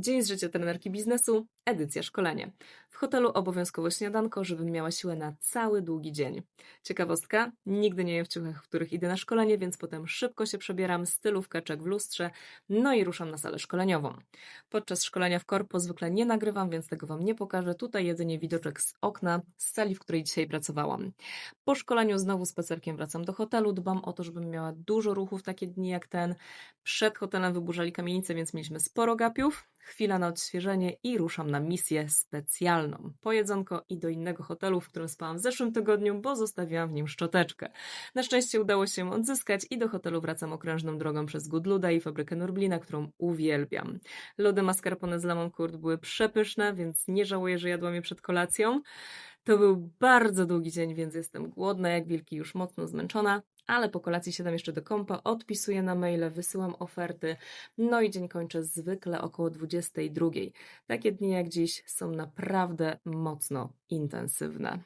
Dzień z życia trenerki biznesu, edycja szkolenie. W hotelu obowiązkowo śniadanko, żebym miała siłę na cały długi dzień. Ciekawostka, nigdy nie jem w ciuchach, w których idę na szkolenie, więc potem szybko się przebieram, stylówka, czek w lustrze, no i ruszam na salę szkoleniową. Podczas szkolenia w korpo zwykle nie nagrywam, więc tego Wam nie pokażę. Tutaj jedynie widoczek z okna, z sali, w której dzisiaj pracowałam. Po szkoleniu znowu spacerkiem wracam do hotelu, dbam o to, żebym miała dużo ruchu w takie dni jak ten. Przed hotelem wyburzali kamienicę, więc mieliśmy sporo gapiów. Chwila na odświeżenie i ruszam na misję specjalną. Po jedzonko i do innego hotelu, w którym spałam w zeszłym tygodniu, bo zostawiłam w nim szczoteczkę. Na szczęście udało się ją odzyskać i do hotelu wracam okrężną drogą przez Goodluda i fabrykę Norblina, którą uwielbiam. Lody mascarpone z lemon curd były przepyszne, więc nie żałuję, że jadłam je przed kolacją. To był bardzo długi dzień, więc jestem głodna jak wilki, już mocno zmęczona, ale po kolacji siadam jeszcze do kompa, odpisuję na maile, wysyłam oferty, no i dzień kończę zwykle około 22. Takie dni jak dziś są naprawdę mocno intensywne.